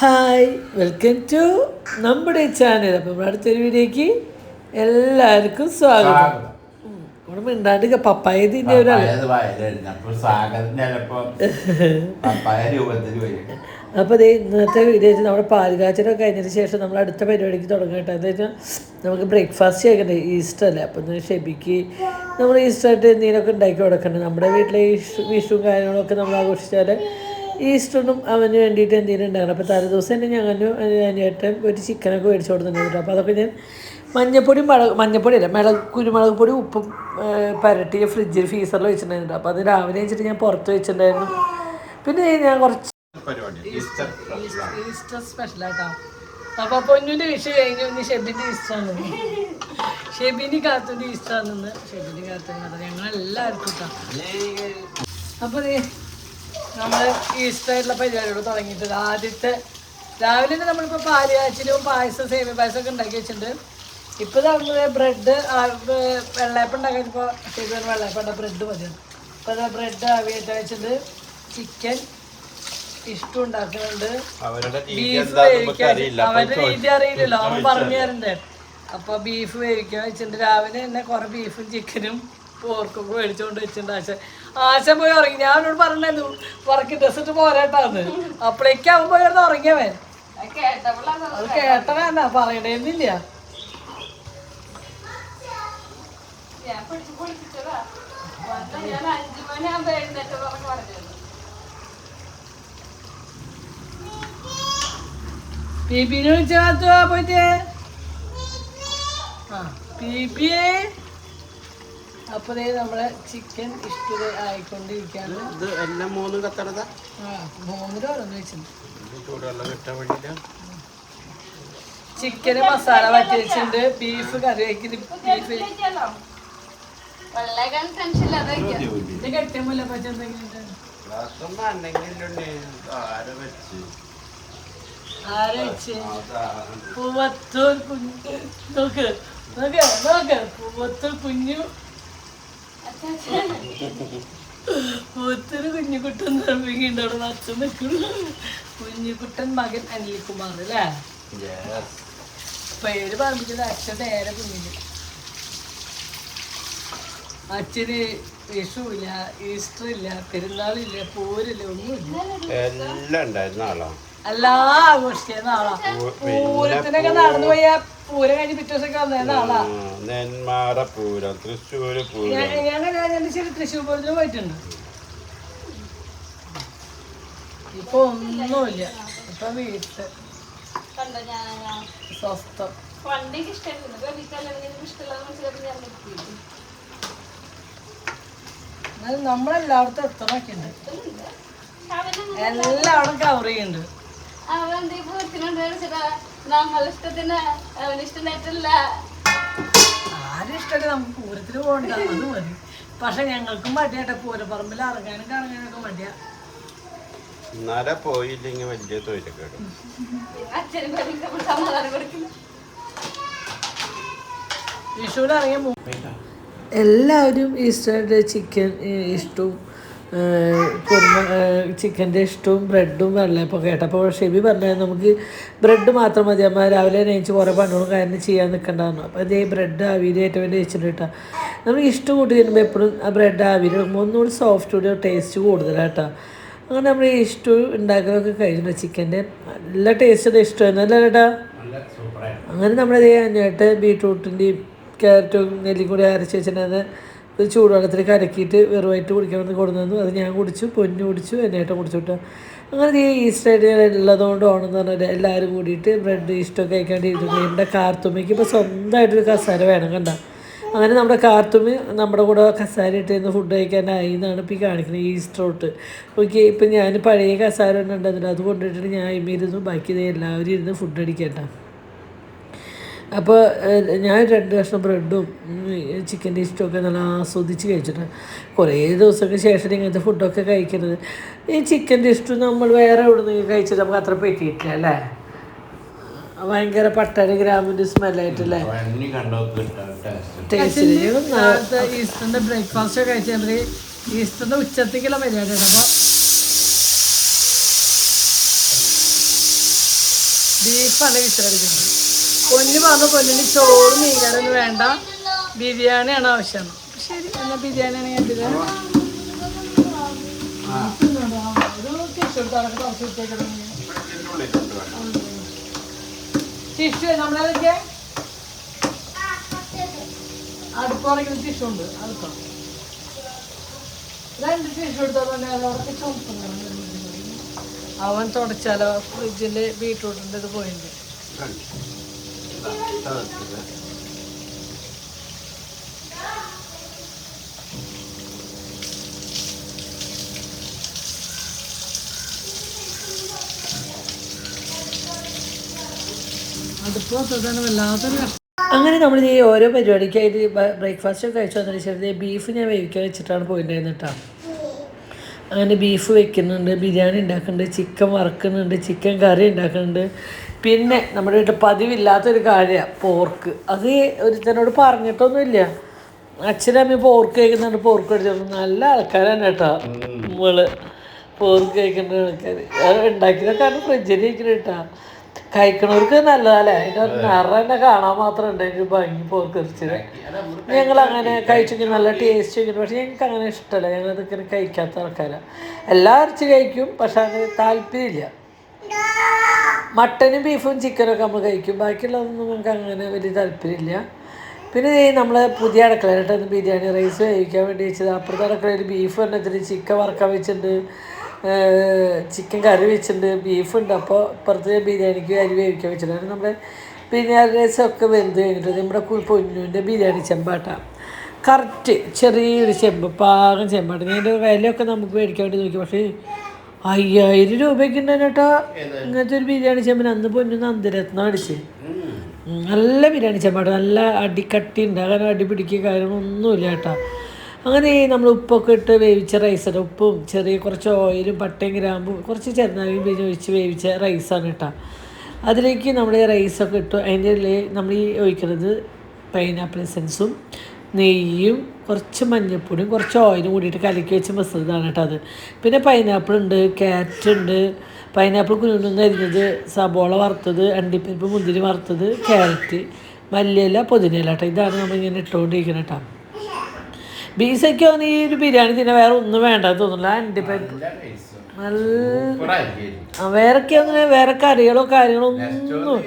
Hi welcome to നമ്മുടെ channel അപ്പം നമ്മുടെ അടുത്തൊരു വീഡിയോക്ക് എല്ലാവർക്കും സ്വാഗതം. ഇവിടെ മിണ്ടാണ്ട് പപ്പായ തിന്നെ വരും. അപ്പോൾ ദേ ഇന്നത്തെ വീഡിയോ വെച്ച് നമ്മുടെ പാലുകാച്ചലൊക്കെ കഴിഞ്ഞതിന് ശേഷം നമ്മൾ അടുത്ത പരിപാടിക്ക് തുടങ്ങട്ടെ. എന്താ വെച്ചാൽ നമുക്ക് ബ്രേക്ക്ഫാസ്റ്റ് ചെയ്യണ്ടേ ഈസ്റ്റർ അല്ലേ? അപ്പം ഇന്ന് ഷെബിക്ക് നമ്മൾ ഈസ്റ്റർ ആയിട്ട് എന്തെങ്കിലുമൊക്കെ ഉണ്ടാക്കി കൊടുക്കണ്ടേ? നമ്മുടെ വീട്ടിലെ വിഷു വിഷുവും കാര്യങ്ങളൊക്കെ നമ്മൾ ആഘോഷിച്ചാൽ ഈസ്റ്ററിനും അവന് വേണ്ടിയിട്ട് എന്തെങ്കിലും ഉണ്ടാക്കണം അപ്പോൾ തലേ ദിവസം തന്നെ ഞങ്ങൾ അനിയേട്ടൻ ഒരു ചിക്കനൊക്കെ മേടിച്ചു കൊടുത്തിട്ടുണ്ട് അപ്പോൾ അതൊക്കെ ഞാൻ മഞ്ഞപ്പൊടി മുളക് മഞ്ഞപ്പൊടി അല്ല മിളക് കുരുമുളക് പൊടി ഉപ്പും പരട്ടിയ പരട്ടി ഫ്രിഡ്ജിൽ ഫീസറിൽ വെച്ചിട്ടുണ്ടായിരുന്നു. അപ്പോൾ അത് രാവിലെ വെച്ചിട്ട് ഞാൻ പുറത്ത് വെച്ചിട്ടുണ്ടായിരുന്നു. പിന്നെ ഞാൻ കുറച്ച് പരിപാടി. ഈസ്റ്റർ ഈസ്റ്റർ സ്പെഷ്യൽ ആട്ടോ അപ്പൊ പൊന്നുന്റെ വിഷു കഴിഞ്ഞു ഇനി ഷെബിന്റെ ഈസ്റ്റർ ഷെബിനി ഈസ്റ്റർ ആണെന്ന് ഷെബിന് കാത്തുന്ന ഞങ്ങൾ എല്ലാവർക്കും കേട്ടോ അപ്പൊ ദേ ഈസ്റ്ററായിട്ടുള്ള ഈസ്റ്റർ ആയിട്ടുള്ള പരിപാടിയോട് തുടങ്ങിയിട്ടത് ആദ്യത്തെ രാവിലെ തന്നെ നമ്മളിപ്പോൾ പാൽ കാച്ചിലും പായസം സേമിയ പായസം ഒക്കെ ഉണ്ടാക്കി വെച്ചിട്ടുണ്ട്. ഇപ്പോൾ നമ്മൾ ബ്രെഡ് വെള്ളയപ്പം ഉണ്ടാക്കാൻ ഇപ്പോൾ ഷെബി വെള്ളയപ്പം ബ്രെഡ് മതിയാണ് ഇപ്പോൾ അതാ ബ്രെഡ് ആവിയായിട്ട് വെച്ചിട്ടുണ്ട്. ചിക്കൻ ഇഷ്ടം ഉണ്ടാക്കുന്നുണ്ട്. ബീഫ് വേവിക്കാൻ അവരുടെ രീതി അറിയില്ലല്ലോ. അവൻ പറഞ്ഞു തരണ്ടേ. അപ്പൊ ബീഫ് വേവിക്കാൻ വെച്ചിട്ടുണ്ട്. രാവിലെ തന്നെ കുറേ ബീഫും ചിക്കനും പോർക്കും മേടിച്ചുകൊണ്ട് വെച്ചിട്ടുണ്ട്. ആശ ആശ പോയി ഉറങ്ങി. ഞാൻ അവനോട് പറഞ്ഞല്ലോ വർക്ക് ഡ്രസ് ഇട്ട് പോരാട്ടാന്ന് അപ്പോഴേക്ക് അവൻ പോയി കിടന്ന് ഉറങ്ങിയവൻ അത് കേട്ടനാ പറയണേന്നില്ല. ബീബിനെ വിളിച്ചാ പോയിട്ട്? ആ ബീബിയെ? അപ്പൊ ദേ നമ്മളെ ചിക്കൻ ഇഷ്ടത ആയിക്കൊണ്ടിരിക്കുകയാണ് ഇത് എല്ലാം മൂന്നും കത്തണതാ ആ ഓരോന്ന് വെച്ചിട്ടുണ്ട്. ചിക്കന് മസാല വറ്റി വെച്ചിട്ടുണ്ട്. ബീഫ് കറി വയ്ക്കുന്നത് ബീഫ് ഇത് എന്തെങ്കിലും പൂവത്തൂർ കുഞ്ഞു. നോക്ക് നോക്ക് നോക്ക്. പൂവത്തൂർ കുഞ്ഞു പൂവത്തൂർ കുഞ്ഞുകുട്ടൻ നിർമ്മിക്കുന്നുണ്ട് അവിടെ അച്ഛൻ നിൽക്കുന്നു കുഞ്ഞുകുട്ടൻ മകൻ അനിൽകുമാർ അല്ലേ? പേര് പറഞ്ഞിട്ട് അച്ഛൻ നേരെ കുഞ്ഞിന് അച്ഛന് വിഷുവില്ല ഈസ്റ്റർ ഇല്ല പെരുന്നാളില്ല പോരില്ല ഒന്നുമില്ല. എല്ലാം ഉണ്ടായിരുന്ന ആളാ. എല്ലാ ആഘോഷിക്കുന്ന ആളാ. പൂരത്തിനൊക്കെ നടന്നു പോയ പൂരം. കഴിഞ്ഞ് പിറ്റേ ദിവസമൊക്കെ ആളാ? നെന്മാറ പൂരം തൃശ്ശൂര് പൂരം. ഞാൻ ഞാൻ ഞാൻ ശരി തൃശ്ശൂർ പൂരത്തിന് പോയിട്ടുണ്ട്. ഇപ്പൊ ഒന്നുമില്ല. ഇപ്പൊ വീട്ടിൽ. സ്വസ്ഥം. പണ്ടേക്ക് ഇഷ്ടമായിരുന്നു നമ്മളെല്ലായിടത്തും എത്തണൊക്കെ ഉണ്ട്. എല്ലാവരും കവർ ചെയ്യുന്നുണ്ട്. അവൻ പൂരത്തിനുണ്ട് കളിച്ചതാ നമ്മൾ ഇഷ്ടത്തിന് അവന് ഇഷ്ടമായിട്ടില്ല ആരും ഇഷ്ടമല്ല നമുക്ക് പൂരത്തിന് പോകണ്ട അത് മതി. പക്ഷെ ഞങ്ങൾക്കും മടിയാട്ടെ പൂരപ്പറമ്പിൽ ഇറങ്ങാനും കറങ്ങാനൊക്കെ മടിയാ. ഇന്നലെ പോയില്ലെങ്കിൽ വലിയ തൊഴിലക്കേട്. അച്ഛനും സമാധാനം കൊടുക്കില്ല മൂ- എല്ലാവരും ഈസ്റ്ററുടെ ചിക്കൻ ഇഷ്ടവും കുറുമ ചിക്കന്റെ ഇഷ്ടവും ബ്രെഡും വെള്ളയപ്പം കേട്ടപ്പോൾ ഷെബി പറഞ്ഞാൽ നമുക്ക് ബ്രെഡ് മാത്രം മതി. അമ്മ രാവിലെ നയിച്ച് കുറേ പണികളും കാര്യം ചെയ്യാൻ നിൽക്കണ്ടായിരുന്നു അപ്പോൾ അതേ ബ്രെഡ് ആവിയിൽ ഏറ്റവും വലിയ വെച്ചിട്ട് കേട്ടോ. നമ്മൾ ഇഷ്ടം കൂട്ടി വരുമ്പോൾ എപ്പോഴും ആ ബ്രെഡ് ആവിയിൽ ഒന്നുകൂടി സോഫ്റ്റ് കൂടി ടേസ്റ്റ് കൂടുതലാട്ടോ. അങ്ങനെ നമ്മൾ ഈ ഇഷ്ടം ഉണ്ടാക്കലൊക്കെ കഴിഞ്ഞിട്ടുണ്ട് ചിക്കന്റെ നല്ല ടേസ്റ്റ് ഇഷ്ടമായിരുന്നു അല്ലേ ചേട്ടാ അങ്ങനെ നമ്മുടെ ഇതേ അഞ്ഞായിട്ട് ബീട്രൂട്ടിന്റെയും ക്യാരറ്റും നെല്ലിക്കൂടി അരച്ച് വെച്ചിട്ടുണ്ടെന്ന് ഒരു ചൂടുവെള്ളത്തിൽ കലക്കിയിട്ട് വെറുമായിട്ട് കുടിക്കാൻ വേണ്ടി കൊടുന്നു അത് ഞാൻ കുടിച്ചു പൊന്നു കുടിച്ചു എന്നേട്ടം കുടിച്ചു കേട്ടോ. അങ്ങനെ ഈ ഈസ്റ്റർ ഉള്ളതുകൊണ്ട് ഓണമെന്ന് പറഞ്ഞാൽ എല്ലാവരും കൂടിയിട്ട് ബ്രെഡ് ഇഷ്ടമൊക്കെ കഴിക്കാണ്ടിരുന്നു ഇവിടെ കാർത്തുമ്മയ്ക്ക് ഇപ്പോൾ സ്വന്തമായിട്ടൊരു കസാര വേണം കണ്ട. അങ്ങനെ നമ്മുടെ കാർത്തുമ്മ നമ്മുടെ കൂടെ കസാര ഇട്ടിരുന്ന് ഫുഡ് കഴിക്കാനായി എന്നാണ് ഇപ്പോൾ ഈ കാണിക്കുന്നത് ഈസ്റ്റർ തൊട്ട്. ഓക്കെ ഇപ്പം ഞാൻ പഴയ കസാര തന്നെ ഉണ്ടായിരുന്നു അത് കൊണ്ടിട്ടിട്ട് ഞാൻ ഇരുന്നു ബാക്കി ഇത് എല്ലാവരും ഇരുന്ന് ഫുഡ് അടിക്കട്ടോ അപ്പോൾ ഞാൻ രണ്ട് കഷ്ണം ബ്രെഡും ചിക്കൻ ടേസ്റ്റുമൊക്കെ നല്ല ആസ്വദിച്ച് കഴിച്ചിട്ട് കുറേ ദിവസമൊക്കെ ശേഷം ഇങ്ങനത്തെ ഫുഡൊക്കെ കഴിക്കുന്നത്. ഈ ചിക്കൻ ടേസ്റ്റ് നമ്മൾ വേറെ എവിടെ നിന്ന് കഴിച്ചിട്ട് നമുക്ക് അത്ര പറ്റിയിട്ടില്ല അല്ലേ? ഭയങ്കര പട്ടര ഗ്രാമിന്റെ സ്മെല്ലായിട്ടല്ലേ ഈസ്റ്ററിന്റെ ബ്രേക്ക്ഫാസ്റ്റ് കഴിച്ചാൽ ഈസ്റ്ററിന്റെ ഉച്ചത്തേക്കുള്ള പരിപാടിയാണ് അപ്പോൾ ബീഫാണ് വിസിലടിക്കുന്നത് പൊന്നു പറഞ്ഞു പൊന്നിന് ചോറ് മീൻകറിയൊന്നും വേണ്ട. ബിരിയാണിയാണ് ആവശ്യം. ശരി എന്നാ ബിരിയാണിയാണ് ഞാൻ ഇതിൽ ടിഷ്യൂ നമ്മളതൊക്കെ? അടുപ്പുറയ്ക്കുന്ന ടിഷ്യൂ ഉണ്ട്. അടുപ്പം. രണ്ട് ടിഷ്യൂ എടുത്താൽ തന്നെ അവൻ തുടച്ചാലോ ഫ്രിഡ്ജിൽ ബീട്രൂട്ടിന്റെ ഇത് പോയിട്ടുണ്ട്. അങ്ങനെ നമ്മൾ ഈ ഓരോ പരിപാടിക്കായിട്ട് ബ്രേക്ക്ഫാസ്റ്റ് ഒക്കെ കഴിച്ചു വന്നതിന് ശേഷം ബീഫ് ഞാൻ വേവിക്കാൻ വെച്ചിട്ടാണ് പോയിട്ടുണ്ടായിരുന്നത് കേട്ടോ. അങ്ങനെ ബീഫ് വെക്കുന്നുണ്ട് ബിരിയാണി ഉണ്ടാക്കുന്നുണ്ട് ചിക്കൻ വറക്കുന്നുണ്ട് ചിക്കൻ കറി ഉണ്ടാക്കുന്നുണ്ട്. പിന്നെ നമ്മുടെ വീട്ടിൽ പതിവില്ലാത്തൊരു കാര്യമാണ് പോർക്ക് അത് ഒരുത്തനോട് പറഞ്ഞിട്ടൊന്നുമില്ല. അച്ഛനമ്മ പോർക്ക് കഴിക്കുന്നുണ്ട് പോർക്ക് കഴിച്ചു. നല്ല ആൾക്കാരാണ് കേട്ടോ നമ്മൾ പോർക്ക് കഴിക്കുന്ന ആൾക്കാർ അത് ഉണ്ടാക്കിയതൊക്കെയാണ് ഫ്രിഡ്ജിൽ കഴിക്കണം കേട്ടോ. കഴിക്കണവർക്ക് നല്ലതല്ലേ? നിറ തന്നെ കാണാൻ മാത്രം ഉണ്ട് അതിന്റെ ഭംഗി പോർക്ക് ഇറച്ചിയത് ഞങ്ങൾ അങ്ങനെ കഴിച്ചെങ്കിൽ നല്ല ടേസ്റ്റ് വെക്കുന്നു പക്ഷെ ഞങ്ങൾക്ക് അങ്ങനെ ഇഷ്ടമല്ല. ഞങ്ങൾ ഇതൊക്കെ കഴിക്കാത്ത ആൾക്കാരാണ് എല്ലാ ഇറച്ചി കഴിക്കും പക്ഷെ അങ്ങനെ താല്പര്യമില്ല. മട്ടനും ബീഫും ചിക്കനും ഒക്കെ നമ്മൾ കഴിക്കും. ബാക്കിയുള്ളതൊന്നും നമുക്ക് അങ്ങനെ വലിയ താല്പര്യമില്ല. പിന്നെ നമ്മൾ പുതിയ അടുക്കളയിലിട്ട് ബിരിയാണി റൈസ് കഴിക്കാൻ വേണ്ടി വെച്ചത്. അപ്പുറത്തെ അടുക്കളയിൽ ബീഫ് എണ്ണത്തിന് ചിക്കൻ വറക്കാൻ വെച്ചിട്ടുണ്ട്. ചിക്കൻ കറി വെച്ചിട്ടുണ്ട് ബീഫ് ഉണ്ട്. അപ്പോൾ ഇപ്പുറത്ത് ബിരിയാണിക്ക് അരി വേവിക്കാൻ വെച്ചിട്ടുണ്ട് നമ്മുടെ ബിരിയാണി ഒക്കെ വെന്ത് കഴിഞ്ഞിട്ട് നമ്മുടെ പൊന്നുവിന്റെ ബിരിയാണി ചെമ്പാട്ട. കറക്റ്റ് ചെറിയൊരു ചെമ്പ് പാകം ചെമ്പാട്ട. ഇതിന്റെ വിലയൊക്കെ നമുക്ക് മേടിക്കാൻ വേണ്ടി നോക്കി. പക്ഷേ അയ്യായിരം രൂപയ്ക്ക് ഉണ്ടെന്ന് കേട്ടോ. ഇങ്ങനത്തെ ഒരു ബിരിയാണി ചെമ്പിന് അന്ന് പൊന്നു നന്ദിരത്നം അടിച്ച്. നല്ല ബിരിയാണി ചെമ്പാട്ട്. നല്ല അടിക്കട്ടി ഉണ്ട്. അങ്ങനെ അടി പിടിക്കുക കാര്യങ്ങളൊന്നുമില്ല കേട്ടോ. അങ്ങനെ നമ്മൾ ഉപ്പൊക്കെ ഇട്ട് വേവിച്ച റൈസാണ് ഉപ്പും ചെറിയ കുറച്ച് ഓയിലും പട്ടയും ഗ്രാമ്പും കുറച്ച് ചെറുനാവിയും പിന്നെ ഒഴിച്ച് വേവിച്ച റൈസാണ് കേട്ടോ അതിലേക്ക് നമ്മൾ ഈ റൈസൊക്കെ ഇട്ടു. അതിന്റെ നമ്മൾ ഈ ഒഴിക്കുന്നത് പൈനാപ്പിൾ എസൻസും നെയ്യും കുറച്ച് മഞ്ഞപ്പൊടിയും കുറച്ച് ഓയിലും കൂടിയിട്ട് കലക്കി വെച്ച് മസാലതാണ് കേട്ടോ അത്. പിന്നെ പൈനാപ്പിൾ ഉണ്ട് ക്യാരറ്റ് ഉണ്ട്. പൈനാപ്പിൾ കുരുന്ന് അരിഞ്ഞത് സബോള വറുത്തത് അണ്ടിപ്പരിപ്പ് മുന്തിരി വറുത്തത് ക്യാരറ്റ് മല്ലിയില പുതിനയില കേട്ടോ ഇതാണ് നമ്മളിങ്ങനെ ഇട്ടുകൊണ്ടിരിക്കുന്നത് കേട്ടോ ബീസയ്ക്ക് നീ ഒരു ബിരിയാണി തിന്നെ വേറെ ഒന്നും വേണ്ട തോന്നുന്നില്ല. എന്റെ നല്ല വേറൊക്കെ അങ്ങനെ വേറെ കറികളോ കാര്യങ്ങളോ ഒന്നും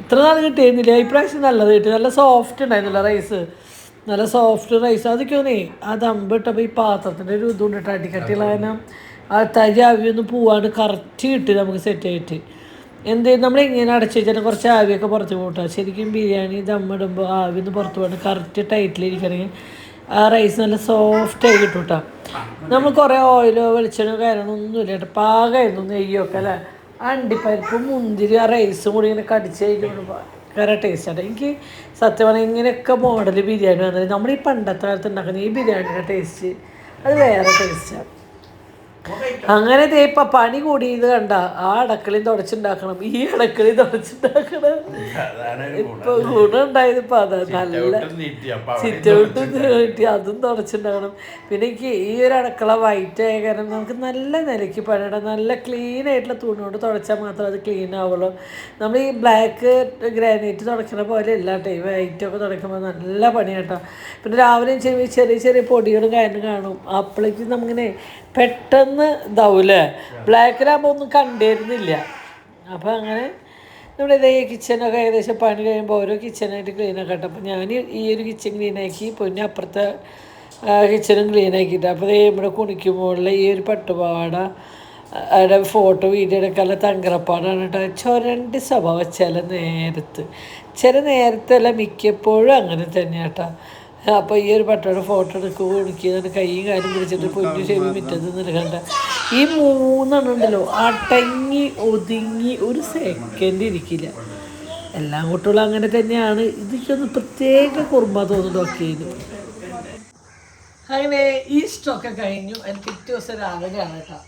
ഇത്ര നാൾ കിട്ടിയിരുന്നില്ല. ഇപ്രാവശ്യം നല്ലത് കിട്ടി. നല്ല സോഫ്റ്റ് ഉണ്ടായിരുന്നില്ല റൈസ് നല്ല സോഫ്റ്റ് റൈസ് അതൊക്കെ ഒന്നേ ആ ദമ്പിട്ടപ്പോൾ ഈ പാത്രത്തിന്റെ ഒരു ഇതുകൊണ്ടിട്ട് അടിക്കട്ടിയുള്ള കാരണം ആ തരി അവിയൊന്നും പോവാണ്ട് കറക്റ്റ് കിട്ടി നമുക്ക് സെറ്റ് ആയിട്ട്. എന്ത് നമ്മൾ ഇങ്ങനെ അടച്ചു വെച്ചാൽ കുറച്ച് ആവിയൊക്കെ പുറത്ത് കൂട്ടുക ശരിക്കും ബിരിയാണി ദമ്മിടുമ്പോൾ ആവി ഒന്ന് പുറത്ത് പോകണം കറക്റ്റ് ടൈറ്റിലിരിക്കണമെങ്കിൽ ആ റൈസ് നല്ല സോഫ്റ്റ് ആയി കിട്ടും കേട്ടോ നമ്മൾ കുറേ ഓയിലോ വെളിച്ചെണ്ണോ കാര്യങ്ങളോ ഒന്നുമില്ല കേട്ടോ പാകമായിരുന്നു നെയ്യൊക്കെ അല്ലേ? അണ്ടിപ്പരിപ്പ് മുന്തിരി ആ റൈസും കൂടി ഇങ്ങനെ കടിച്ച് കഴിക്കുമ്പോൾ ഭയങ്കര ടേസ്റ്റാണ് എനിക്ക് സത്യം പറഞ്ഞാൽ ഇങ്ങനെയൊക്കെ മോഡൽ ബിരിയാണി വന്നത് നമ്മൾ ഈ പണ്ടത്തെ കാലത്ത് ഉണ്ടാക്കുന്ന ഈ ബിരിയാണിയുടെ ടേസ്റ്റ് അത് വേറെ ടേസ്റ്റാണ് അങ്ങനെ ദേ ഇപ്പൊ പണി കൂടിയത് കണ്ട ആ അടക്കളി തുടച്ചുണ്ടാക്കണം ഈ അടക്കളി തുടച്ചുണ്ടാക്കണം. ഇപ്പൊ ഗുണം ഉണ്ടായത് ഇപ്പൊ അതാ. നല്ല ഔട്ടും നീട്ടി അതും തുടച്ചുണ്ടാക്കണം. പിന്നെ എനിക്ക് ഈ ഒരു അടക്കള വൈറ്റ് ആയ കാരണം നമുക്ക് നല്ല നിലയ്ക്ക് പണിയിടാം നല്ല ക്ലീൻ ആയിട്ടുള്ള തുണി കൊണ്ട് തുടച്ചാൽ മാത്രമേ അത് ക്ലീൻ ആവുള്ളൂ. നമ്മൾ ഈ ബ്ലാക്ക് ഗ്രാനൈറ്റ് തുടക്കുന്ന പോലെ അല്ല കേട്ടോ ഈ വൈറ്റ് ഒക്കെ തുടക്കുമ്പോൾ നല്ല പണിയാട്ടോ പിന്നെ രാവിലെയും ചെറിയ ചെറിയ ചെറിയ പൊടികളും കാര്യങ്ങളും കാണും. അപ്പോഴേക്കും നമുക്കിങ്ങനെ പെട്ടെന്ന് ഇതാവൂലേ ബ്ലാക്കിലാകുമ്പോൾ ഒന്നും കണ്ടിരുന്നില്ല. അപ്പോൾ അങ്ങനെ നമ്മുടെ ഇതേ കിച്ചനൊക്കെ ഏകദേശം പണി കഴിയുമ്പോൾ ഓരോ കിച്ചനായിട്ട് ആക്കട്ടെ അപ്പോൾ ഞാൻ ഈ ഒരു കിച്ചൺ ക്ലീനാക്കി പിന്നെ അപ്പുറത്തെ കിച്ചണും ക്ലീനാക്കിയിട്ട് അപ്പോൾ ഇതേ ഇവിടെ കുണിക്കുമ്പോഴുള്ള ഈ ഒരു പട്ടുപാവാട അവിടെ ഫോട്ടോ വീഡിയോ എടുക്കാനുള്ള തങ്കറപ്പാടാണ് കേട്ടോ ചൊരണ്ട് സ്വഭാവം ചില നേരത്ത്. ചില നേരത്തല്ല മിക്കപ്പോഴും അങ്ങനെ തന്നെയാട്ടോ അപ്പോൾ ഈ ഒരു പട്ടോടെ ഫോട്ടോ എടുക്കുക കുടിക്കുക കൈയും കാലും പിടിച്ചിട്ട് പൊന്നു ചെവി മുറ്റത്ത് നിൽക്കണ്ട. ഈ മൂന്നെണ്ണം ഉണ്ടല്ലോ അടങ്ങി ഒതുങ്ങി ഒരു സെക്കൻഡ് ഇരിക്കില്ല. എല്ലാ കുട്ടികളും അങ്ങനെ തന്നെയാണ്. ഇതിക്കൊന്ന് പ്രത്യേക കുറുമ്പ തോന്നുന്നു ഒക്കെ അങ്ങനെ ഈ സ്റ്റോക്ക് കഴിഞ്ഞു. എനിക്ക് പിറ്റേ ദിവസം രാവിലെയാണ് കേട്ടോ.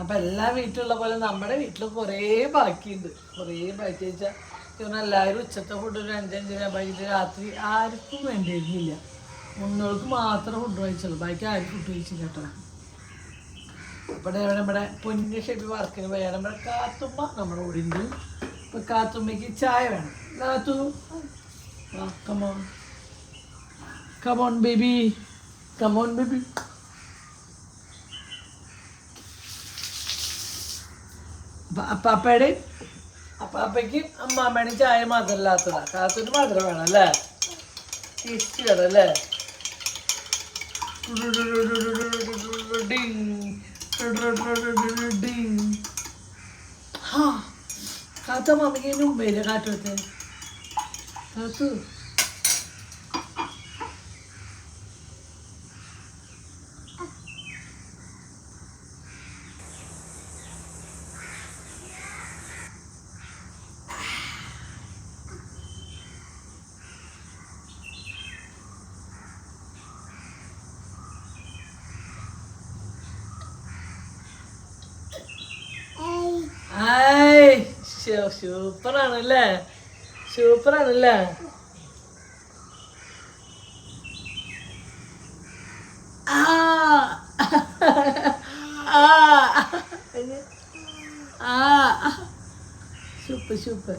അപ്പം എല്ലാ വീട്ടിലുള്ള പോലെ നമ്മുടെ വീട്ടിൽ കുറേ ബാക്കിയുണ്ട്. കുറേ ബാക്കി വെച്ചാൽ ഇവന് എല്ലാവരും ഉച്ചത്തെ ഫുഡ് ഒരു അഞ്ചഞ്ചര വൈകിട്ട് രാത്രി ആർക്കും വേണ്ടിയിരുന്നില്ല. മുന്നോൾക്ക് മാത്രം ഫുഡ് കഴിച്ചുള്ളൂ. ബാക്കി ആരും ഫുഡ് കഴിച്ചില്ല കേട്ടോ. ഇവിടെ നമ്മുടെ പൊന്നു ഷെബി വർക്കിന് പോയാൽ നമ്മുടെ കാത്തുമ്മ നമ്മുടെ കൂടെ ഇപ്പം കാത്തുമ്മയ്ക്ക് ചായ വേണം. Kathu. Come on come on baby come on baby അപ്പാപ്പയ്ക്ക് അമ്മാമ്മയുടെ ചായ മധുരമില്ലാത്തതാ. കാത്തുന് മധുരം വേണം അല്ലേ? ടേസ്റ്റ് വേണം അല്ലേ? കാത്ത മമ്മിക്ക് എന്റെ ഉമ്മയിലെ കാത്തു ഹായ് സൂപ്പറാണല്ലേ? ആ. ആ. ആ. Super super.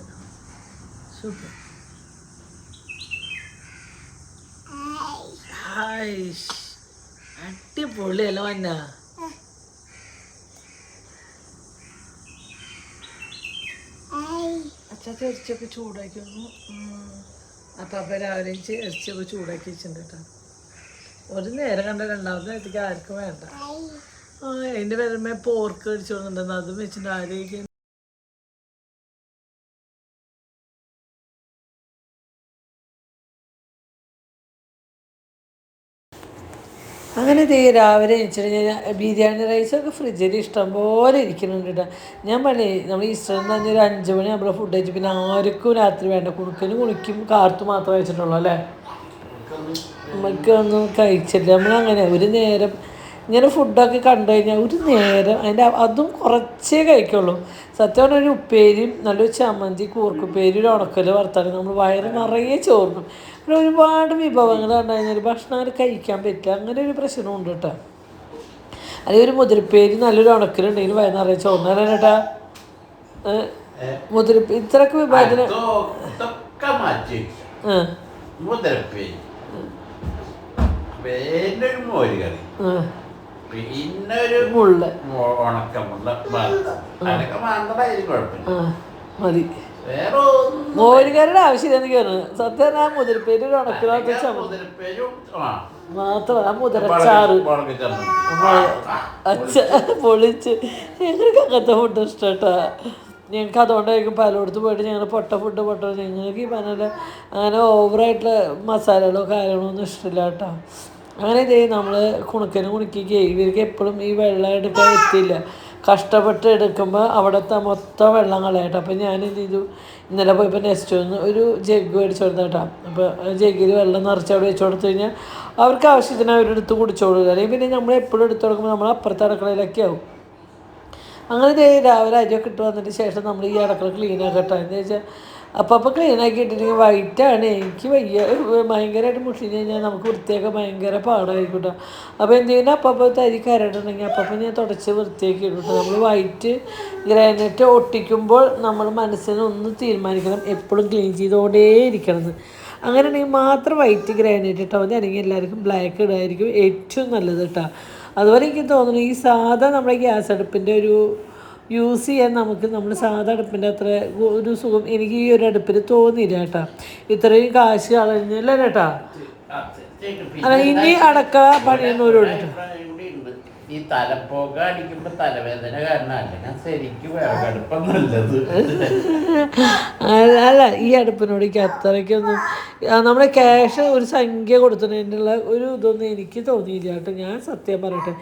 സൂപ്പർ. വന്നാ വന്ന? അച്ചാച്ച ഇറച്ചിയൊക്കെ ചൂടാക്കി വന്നു അപ്പം രാവിലെ ഇറച്ചിയൊക്കെ ചൂടാക്കി വെച്ചിട്ടുണ്ട് കേട്ടോ. ഒരു നേരം കണ്ട രണ്ടാമത്തെ നേരത്തേക്ക് ആർക്കും വേണ്ട. അതിന്റെ വരുമ്പോൾ പോർക്ക് അടിച്ചു വന്നിട്ടുണ്ടെന്ന് അതും വെച്ചിട്ട് ആരെയൊക്കെ അങ്ങനെ ദേ രാവിലെ വെച്ചിട്ട് ഞാൻ ബിരിയാണി റൈസൊക്കെ ഫ്രിഡ്ജിൽ ഇഷ്ടം പോലെ ഇരിക്കുന്നുണ്ട് കേട്ടോ ഞാൻ പണി നമ്മൾ ഈസ്റ്ററിന് തന്നെ ഒരു അഞ്ച് മണി നമ്മൾ ഫുഡ് കഴിച്ചു പിന്നെ ആർക്കും രാത്രി വേണ്ട. കുണുക്കന് കുളിക്കും കാർത്ത് മാത്രമേ വെച്ചിട്ടുള്ളൂ അല്ലേ? നമുക്കൊന്നും കഴിച്ചില്ല. നമ്മളങ്ങനെ ഒരു നേരം ഇങ്ങനെ ഫുഡൊക്കെ കണ്ടു കഴിഞ്ഞാൽ ഒരു നേരം അതിന്റെ അതും കുറച്ചേ കഴിക്കുള്ളൂ. സത്യം പറഞ്ഞാൽ ഒരു ഉപ്പേരിയും നല്ലൊരു ചമ്മന്തി കൂർക്കുപ്പേരി ഒരു ഉണക്കൽ വറുത്താലും നമ്മൾ വയറ് നിറയെ ചോർന്നു. പിന്നെ ഒരുപാട് കഴിഞ്ഞാൽ ഒരു ഭക്ഷണം അങ്ങനെ കഴിക്കാൻ പറ്റില്ല. അങ്ങനെ ഒരു പ്രശ്നമുണ്ട് കേട്ടോ. അല്ലെങ്കിൽ ഒരു മുതിരപ്പേര് നല്ലൊരു ഉണക്കലുണ്ടെങ്കിൽ വയനാറിയ നിറയെ ചോർന്നാലേ കേട്ടാ. മുതിരപ്പ് ഇത്രയൊക്കെ വിഭവത്തിന് പിന്നെ ഒരു മുള്ള. ഉണക്കമുള്ള മതി. മോരുകാരുടെ ആവശ്യമില്ല എന്ന് തോന്നുന്നു സത്യം ആ മുതിരപ്പേര് ഉണക്കിനകത്ത് ആ മാത്രം ആ മുതിരച്ചാറ്. അച്ഛ പൊളിച്ച്. ഞങ്ങൾക്ക് അങ്ങനത്തെ ഫുഡ് ഇഷ്ടട്ടാ. ഞങ്ങൾക്ക് അതുകൊണ്ടായിരിക്കും പലയിടത്ത് പോയിട്ട് ഞങ്ങൾ പൊട്ട ഫുഡ് പൊട്ട ഞങ്ങൾക്ക് ഈ പറഞ്ഞ അങ്ങനെ ഓവറായിട്ടുള്ള മസാലകളോ കാര്യങ്ങളോ ഒന്നും ഇഷ്ടമില്ല കേട്ടോ അങ്ങനെ ഇതേ നമ്മൾ കുണുക്കന് കുണുക്കി ഇവർക്ക് എപ്പോഴും ഈ വെള്ളം എടുക്കാൻ എത്തില്ല കഷ്ടപ്പെട്ട് എടുക്കുമ്പോൾ അവിടുത്തെ മൊത്തം വെള്ളം കളയട്ടെ അപ്പം ഞാൻ എന്ത് ചെയ്തു? ഇന്നലെ പോയപ്പോൾ നെക്സ്റ്റ് ഒന്ന് ഒരു ജഗ് മേടിച്ചു കൊടുത്ത കേട്ടോ. അപ്പോൾ ജഗ്ഗിൽ വെള്ളം നിറച്ച് അവിടെ വെച്ച് കൊടുത്തു കഴിഞ്ഞാൽ അവർക്ക് ആവശ്യത്തിന് അവരെടുത്ത് കുടിച്ചോളൂ. അല്ലെങ്കിൽ പിന്നെ നമ്മൾ എപ്പോഴും എടുത്തു കൊടുക്കുമ്പോൾ നമ്മൾ അപ്പുറത്തെ അടുക്കളയിലൊക്കെ ആവും. അങ്ങനെ രാവിലെ അരിയൊക്കെ ഇട്ട് വന്നതിന് ശേഷം നമ്മൾ ഈ അടുക്കള ക്ലീൻ ആക്കട്ടെ എന്ന് വെച്ചാൽ അപ്പം അപ്പം ക്ലീൻ ആക്കി ഇട്ടിട്ടുണ്ടെങ്കിൽ വൈറ്റാണ് എനിക്ക് വയ്യ. ഭയങ്കരമായിട്ട് മുഷിഞ്ഞ് കഴിഞ്ഞാൽ നമുക്ക് വൃത്തിയാക്കാൻ ഭയങ്കര പാടായിക്കോട്ടെ അപ്പോൾ എന്ത് ചെയ്യുന്ന അപ്പം തരി കരടുണ്ടെങ്കിൽ അപ്പം ഞാൻ തുടച്ച് വൃത്തിയാക്കി ഇടും നമ്മൾ വൈറ്റ് ഗ്രാനൈറ്റ് ഒട്ടിക്കുമ്പോൾ നമ്മൾ മനസ്സിന് ഒന്ന് തീരുമാനിക്കണം. എപ്പോഴും ക്ലീൻ ചെയ്തുകൊണ്ടേ ഇരിക്കണം. അങ്ങനെ ഉണ്ടെങ്കിൽ മാത്രം വൈറ്റ് ഗ്രാനൈറ്റ് ഇട്ടാൽ മതി. അല്ലെങ്കിൽ എല്ലാവർക്കും ബ്ലാക്ക് ഇടായിരിക്കും ഏറ്റവും നല്ലത് കേട്ടോ. അതുപോലെ എനിക്ക് തോന്നുന്നു ഈ സാധാ നമ്മുടെ ഗ്യാസ് അടുപ്പിന്റെ ഒരു യൂസ് ചെയ്യാൻ നമുക്ക് നമ്മൾ സാധാ അടുപ്പിന്റെ അത്ര ഒരു സുഖം എനിക്ക് ഈ ഒരു അടുപ്പിൽ തോന്നിയില്ല കേട്ടോ ഇത്രയും കാശ് കളഞ്ഞില്ല കേട്ടാ അല്ല ഇനി അടക്ക പണിയുന്നവരോട്. ഈ തലപ്പോക അടിക്കുമ്പോ തലവേദന കാരണമല്ല ഞാൻ ശരിക്കും വിറകടുപ്പ നല്ലത്. അല്ല ഈ അടുപ്പിനോട് എനിക്ക് അത്രയ്ക്കൊന്നും നമ്മുടെ ക്യാഷ് ഒരു സംഖ്യ കൊടുത്തതിനുള്ള ഒരു ഇതൊന്നും എനിക്ക് തോന്നിയില്ല കേട്ടോ. ഞാൻ സത്യം പറയട്ടെ.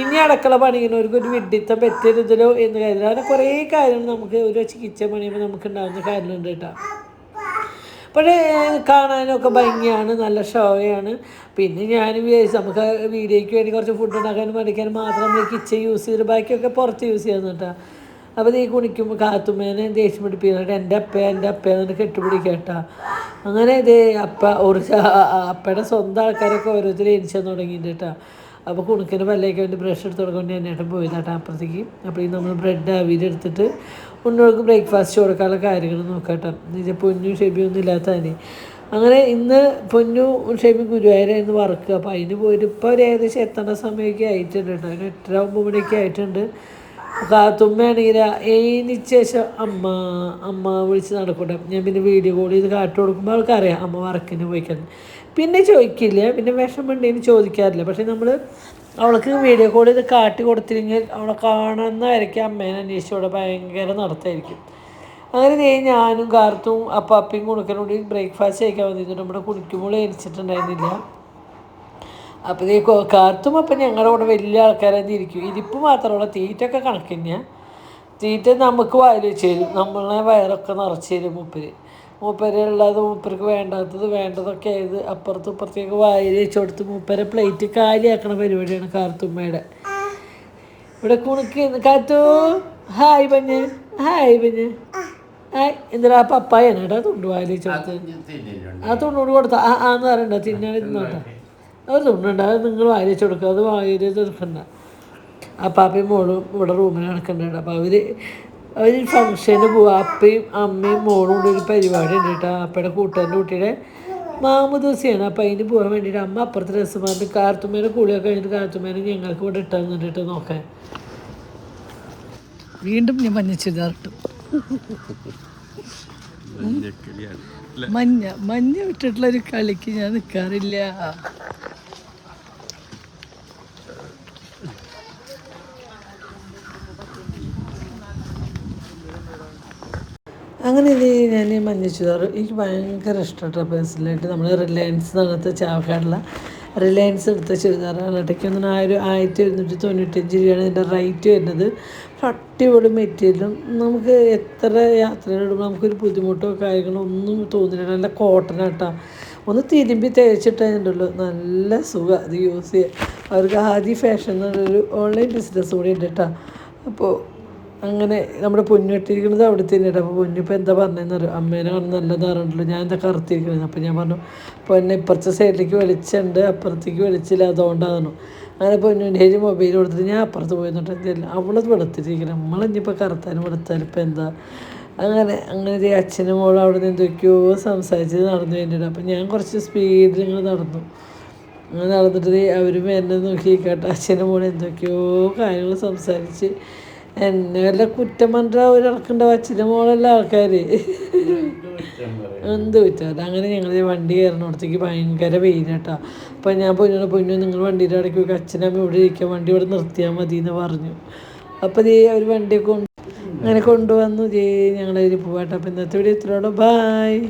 ഇനി അടക്കള പണിയുന്നവർക്ക് ഒരു വിഡിത്തം പറ്റരുതല്ലോ എന്ന് കരുതുക അങ്ങനെ കുറേ കാര്യങ്ങൾ നമുക്ക് ഒരു ചികിത്സ പണിയുമ്പോൾ നമുക്ക് ഉണ്ടാകുന്ന കാര്യങ്ങളുണ്ട് കേട്ടോ. പക്ഷേ കാണാനൊക്കെ ഭംഗിയാണ് നല്ല ഷോയാണ് പിന്നെ ഞാൻ വിചാരിച്ചു നമുക്ക് വീഡിയോയ്ക്ക് വേണ്ടി കുറച്ച് ഫുഡ് ഉണ്ടാക്കാനും പഠിക്കാനും മാത്രം നമ്മൾ കിച്ചൺ യൂസ് ചെയ്ത് ബാക്കിയൊക്കെ പുറത്ത് യൂസ് ചെയ്യുന്നു കേട്ടോ. അപ്പോൾ നീ കുണിക്കുമ്പോൾ കാത്തുമ്മേനെ ദേഷ്യം പിടിപ്പിക്കുന്നുണ്ട് എന്റെ അപ്പ എന്റെ അപ്പ എന്നിട്ട് കെട്ടുപിടിക്കട്ടാ അങ്ങനെ ഇതേ അപ്പ ഒരു അപ്പയുടെ സ്വന്തം ആൾക്കാരൊക്കെ ഓരോരുത്തർ എനിച്ചു തുടങ്ങിയിട്ട് കേട്ടോ. അപ്പോൾ കുണുക്കിന്റെ പല്ലേക്ക് വേണ്ടി ബ്രഷ് എടുത്ത് കൊടുക്കൊണ്ട് പോയി കേട്ടോ അപ്പുറത്തേക്ക്. അപ്പോൾ ഈ നമ്മൾ ബ്രെഡ് അവിയിലെടുത്തിട്ട് ഉണ്ണോൾക്ക് ബ്രേക്ക്ഫാസ്റ്റ് കൊടുക്കാനുള്ള കാര്യങ്ങൾ നോക്കാം നോക്കാട്ടോ എന്നുവെച്ചാൽ പൊന്നും ഷെബിയൊന്നും ഇല്ലാത്തതിന് അങ്ങനെ ഇന്ന് പൊന്നു ഷെബി ഇന്ന് വർക്ക്. അപ്പോൾ അതിന് പോയിട്ട് ഇപ്പോൾ ഒരു ഏകദേശം എത്തേണ്ട സമയമൊക്കെ ആയിട്ടുണ്ട് കേട്ടോ. അതിന് എട്ടര ഒമ്പത് മണിയൊക്കെ ആയിട്ടുണ്ട്. കാത്തുമ്മയാണെങ്കിൽ അതിന് ശേഷം അമ്മ അമ്മ വിളിച്ച് നടക്കട്ടെ. ഞാൻ പിന്നെ വീഡിയോ കോൾ ചെയ്ത് കാട്ടി കൊടുക്കുമ്പോൾ അവൾക്കറിയാം അമ്മ വർക്കിന് പോയിക്കാൻ പിന്നെ ചോദിക്കില്ല. പിന്നെ വിഷമമുണ്ടെങ്കിൽ ചോദിക്കാറില്ല. പക്ഷേ നമ്മൾ അവൾക്ക് വീഡിയോ കോൾ ചെയ്ത് കാട്ടി കൊടുത്തില്ലെങ്കിൽ അവളെ കാണുന്നവരൊക്കെ അമ്മേനെ അന്വേഷിച്ചവിടെ ഭയങ്കര നടത്തായിരിക്കും. അങ്ങനെ ദേ ഞാനും കാർത്തും അപ്പാപ്പയും കുണുക്കനും കൂടി ബ്രേക്ക്ഫാസ്റ്റ് കഴിക്കാൻ വന്നിരുന്നു. നമ്മുടെ കുണിക്കുമ്പോൾ എണിച്ചിട്ടുണ്ടായിരുന്നില്ല. അപ്പോൾ ഈ കാർത്തും അപ്പം ഞങ്ങളുടെ കൂടെ വലിയ ആൾക്കാരായി ഇരിക്കും. ഇരിപ്പ് മാത്രമല്ല തീറ്റൊക്കെ കണക്ക് തന്നെയാണ് തീറ്റ നമുക്ക് വായിൽ വെച്ച് തരും. നമ്മളെ വയറൊക്കെ നിറച്ച് തരും മൂപ്പര്. മൂപ്പരുള്ളത് മൂപ്പർക്ക് വേണ്ടാത്തത് വേണ്ടതൊക്കെ ആയത് അപ്പുറത്തും ഇപ്പുറത്തേക്ക് വായിൽ വെച്ച് കൊടുത്ത് മൂപ്പരെ പ്ലേറ്റ് കാലിയാക്കണ പരിപാടിയാണ് കാർത്തുമ്മയുടെ. ഇവിടെ കുണുക്ക് കാത്തു. ഹായ് പഞ്ഞ് ഹായ് പഞ്ഞ് എന്തിനാ പപ്പായാണ് കേട്ടോ തുണ്ട് വായിൽ വെച്ച് കൊടുത്ത് തിന്നിട്ടുണ്ട് ആ തുണ്ടോട് കൊടുത്ത. ആ ആ എന്ന് പറയണ്ട തിന്നാൻ തിന്നോട്ടെ അത് തുണ്ണുണ്ട് അത് നിങ്ങൾ വായിച്ചു കൊടുക്കുക അത് വാരി തീർക്കണ്ട ആ പാപ്പയും മോളും ഇവിടെ റൂമിൽ നടക്കണ്ട അപ്പോൾ അവർ അവർ ഫംഗ്ഷന് പോവാ. അപ്പയും അമ്മയും മോളും കൂടി ഒരു പരിപാടി ഉണ്ട് കേട്ടോ. അപ്പയുടെ കൂട്ടുകാരന്റെ കുട്ടിയുടെ മാമു ദിവസമാണ് അപ്പോൾ അതിന് പോകാൻ വേണ്ടിയിട്ട് അമ്മ അപ്പുറത്തെ രസം കാർത്തുമേനെ കാർത്തുമ്മേനെ കുളിയൊക്കെ കഴിഞ്ഞിട്ട് കാർത്തുമേനെ ഞങ്ങൾക്ക് ഇവിടെ ഇട്ടാൽ നിന്നിട്ട് നോക്കാൻ. വീണ്ടും ഞാൻ മഞ്ഞ മഞ്ഞ മഞ്ഞ വിട്ടിട്ടുള്ള ഒരു കളിക്ക് ഞാൻ നിൽക്കാറില്ല അങ്ങനെ ഇത് ഞാൻ മഞ്ഞ ചുരിദാർ എനിക്ക് ഭയങ്കര ഇഷ്ടപ്പെട്ട പേഴ്സണലായിട്ട് നമ്മൾ റിലയൻസ് നടത്ത ചാവക്കാടുള്ള റിലയൻസ് എടുത്ത ചുരിദാറാണ് ഇടയ്ക്ക് ഒന്നും ആ ഒരു ആയിരത്തി എഴുന്നൂറ്റി തൊണ്ണൂറ്റഞ്ച് രൂപയാണ് ഇതിന്റെ റേറ്റ് വരുന്നത്. അടിപൊളി മെറ്റീരിയലും. നമുക്ക് എത്ര യാത്രയിലിടുമ്പോൾ നമുക്കൊരു ബുദ്ധിമുട്ടോ കാര്യങ്ങളോ ഒന്നും തോന്നില്ല നല്ല കോട്ടൺ ആട്ടാ ഒന്ന് തിരുമ്പി തേച്ചിട്ടുണ്ടല്ലോ നല്ല സുഖം അത് യൂസ് ചെയ്യുക അവർക്ക് ആദ്യ ഫാഷൻ എന്നുള്ളൊരു ഓൺലൈൻ ബിസിനസ് കൂടി ഉണ്ട് കേട്ടോ. അപ്പോൾ അങ്ങനെ നമ്മുടെ പൊന്നിട്ടിരിക്കുന്നത് അവിടെ തന്നെയാണ്. അപ്പോൾ പൊന്നിപ്പോൾ എന്താ പറഞ്ഞതെന്ന് അറിയാം? അമ്മേനെ കാണുന്ന നല്ലതാറുണ്ടല്ലോ ഞാൻ എന്താ കറുത്തിരിക്കുന്നത്? അപ്പോൾ ഞാൻ പറഞ്ഞു പൊന്നെ ഇപ്പുറത്തെ സൈഡിലേക്ക് വെളിച്ചുണ്ട് അപ്പുറത്തേക്ക് വെളിച്ചില്ല അതുകൊണ്ടാണ്. അങ്ങനെ പൊന്നിന്റെ ഒരു മൊബൈൽ കൊടുത്തിട്ട് ഞാൻ അപ്പുറത്ത് പോയി എന്നിട്ട് എന്തെങ്കിലും അവളത് വെളുത്തിരിക്കണം നമ്മളിഞ്ഞിപ്പോൾ കറുത്താലും വെളുത്താലും ഇപ്പോൾ എന്താ? അങ്ങനെ അങ്ങനെ ഒരു അച്ഛനും മോളും അവിടെ നിന്ന് എന്തൊക്കെയോ സംസാരിച്ച് നടന്നു വേണ്ടിയിട്ട് അപ്പം ഞാൻ കുറച്ച് സ്പീഡിൽ ഇങ്ങനെ നടന്നു. അങ്ങനെ നടന്നിട്ട് അവരും എന്നെ നോക്കി കേട്ടോ അച്ഛനും മോളും എന്തൊക്കെയോ കാര്യങ്ങൾ സംസാരിച്ച് എന്നെ വല്ല കുറ്റം പറഞ്ഞാൽ ഒരിറക്കുണ്ടാവും അച്ഛന്റെ മോളല്ല ആൾക്കാർ എന്ത് കുറ്റം? അങ്ങനെ ഞങ്ങൾ വണ്ടി കയറുന്നിടത്തേക്ക് ഭയങ്കര വെയിലാട്ടോ അപ്പം ഞാൻ പൊന്നു പൊന്നു നിങ്ങൾ വണ്ടിയുടെ ഇടയ്ക്ക് പോയി അച്ഛനമ്മ ഇവിടെ ഇരിക്കുക വണ്ടി ഇവിടെ നിർത്തിയാൽ മതി എന്ന് പറഞ്ഞു. അപ്പോൾ ദേ ഒരു വണ്ടിയൊക്കെ കൊണ്ട് അങ്ങനെ കൊണ്ടുവന്നു. ദേ ഞങ്ങളതിൽ പോവാട്ടോ. അപ്പം ഇന്നത്തെ വീഡിയോ ഇത്രയോളം ബായ്